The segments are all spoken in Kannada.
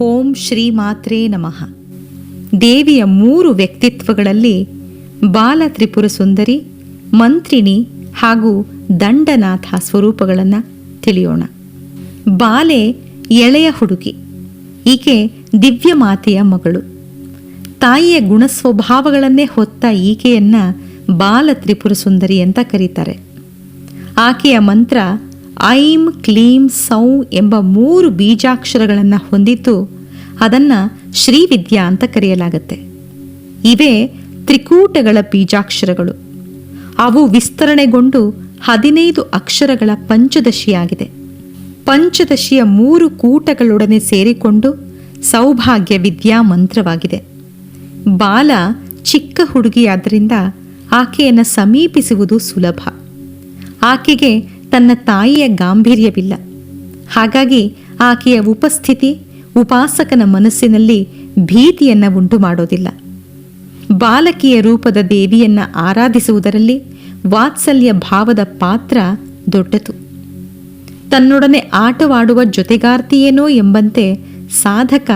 ಓಂ ಶ್ರೀ ಮಾತ್ರೇ ನಮಃ. ದೇವಿಯ ಮೂರು ವ್ಯಕ್ತಿತ್ವಗಳಲ್ಲಿ ಬಾಲ ತ್ರಿಪುರ ಸುಂದರಿ, ಮಂತ್ರಿಣಿ ಹಾಗೂ ದಂಡನಾಥ ಸ್ವರೂಪಗಳನ್ನು ತಿಳಿಯೋಣ. ಬಾಲೆ ಎಳೆಯ ಹುಡುಗಿ, ಈಕೆ ದಿವ್ಯ ಮಾತೆಯ ಮಗಳು. ತಾಯಿಯ ಗುಣಸ್ವಭಾವಗಳನ್ನೇ ಹೊತ್ತ ಈಕೆಯನ್ನು ಬಾಲ ತ್ರಿಪುರ ಸುಂದರಿ ಅಂತ ಕರೀತಾರೆ. ಆಕೆಯ ಮಂತ್ರ ಐಂ ಕ್ಲೀಂ ಸೌ ಎಂಬ ಮೂರು ಬೀಜಾಕ್ಷರಗಳನ್ನು ಹೊಂದಿದ್ದು ಅದನ್ನು ಶ್ರೀವಿದ್ಯಾ ಅಂತ ಕರೆಯಲಾಗುತ್ತೆ. ಇವೇ ತ್ರಿಕೂಟಗಳ ಬೀಜಾಕ್ಷರಗಳು. ಅವು ವಿಸ್ತರಣೆಗೊಂಡು ಹದಿನೈದು ಅಕ್ಷರಗಳ ಪಂಚದಶಿಯಾಗಿದೆ. ಪಂಚದಶಿಯ ಮೂರು ಕೂಟಗಳೊಡನೆ ಸೇರಿಕೊಂಡು ಸೌಭಾಗ್ಯ ವಿದ್ಯಾ ಮಂತ್ರವಾಗಿದೆ. ಬಾಲ ಚಿಕ್ಕ ಹುಡುಗಿಯಾದ್ದರಿಂದ ಆಕೆಯನ್ನು ಸಮೀಪಿಸುವುದು ಸುಲಭ. ಆಕೆಗೆ ತನ್ನ ತಾಯಿಯ ಗಾಂಭೀರ್ಯವಿಲ್ಲ. ಹಾಗಾಗಿ ಆಕೆಯ ಉಪಸ್ಥಿತಿ ಉಪಾಸಕನ ಮನಸ್ಸಿನಲ್ಲಿ ಭೀತಿಯನ್ನು ಉಂಟು ಮಾಡೋದಿಲ್ಲ ಬಾಲಕಿಯ ರೂಪದ ದೇವಿಯನ್ನ ಆರಾಧಿಸುವುದರಲ್ಲಿ ವಾತ್ಸಲ್ಯ ಭಾವದ ಪಾತ್ರ ದೊಡ್ಡದು. ತನ್ನೊಡನೆ ಆಟವಾಡುವ ಜೊತೆಗಾರ್ತಿಯೇನೋ ಎಂಬಂತೆ ಸಾಧಕ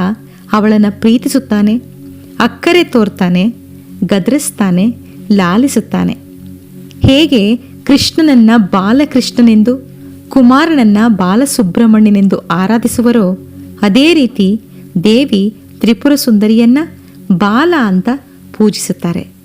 ಅವಳನ್ನು ಪ್ರೀತಿಸುತ್ತಾನೆ, ಅಕ್ಕರೆ ತೋರ್ತಾನೆ, ಗದರಿಸ್ತಾನೆ, ಲಾಲಿಸುತ್ತಾನೆ. ಹೇಗೆ ಕೃಷ್ಣನನ್ನ ಬಾಲಕೃಷ್ಣನೆಂದು ಕುಮಾರನನ್ನ ಬಾಲಸುಬ್ರಹ್ಮಣ್ಯನೆಂದು ಆರಾಧಿಸುವರೋ ಅದೇ ರೀತಿ ದೇವಿ ತ್ರಿಪುರ ಸುಂದರಿಯನ್ನ ಬಾಲ ಅಂತ ಪೂಜಿಸುತ್ತಾರೆ.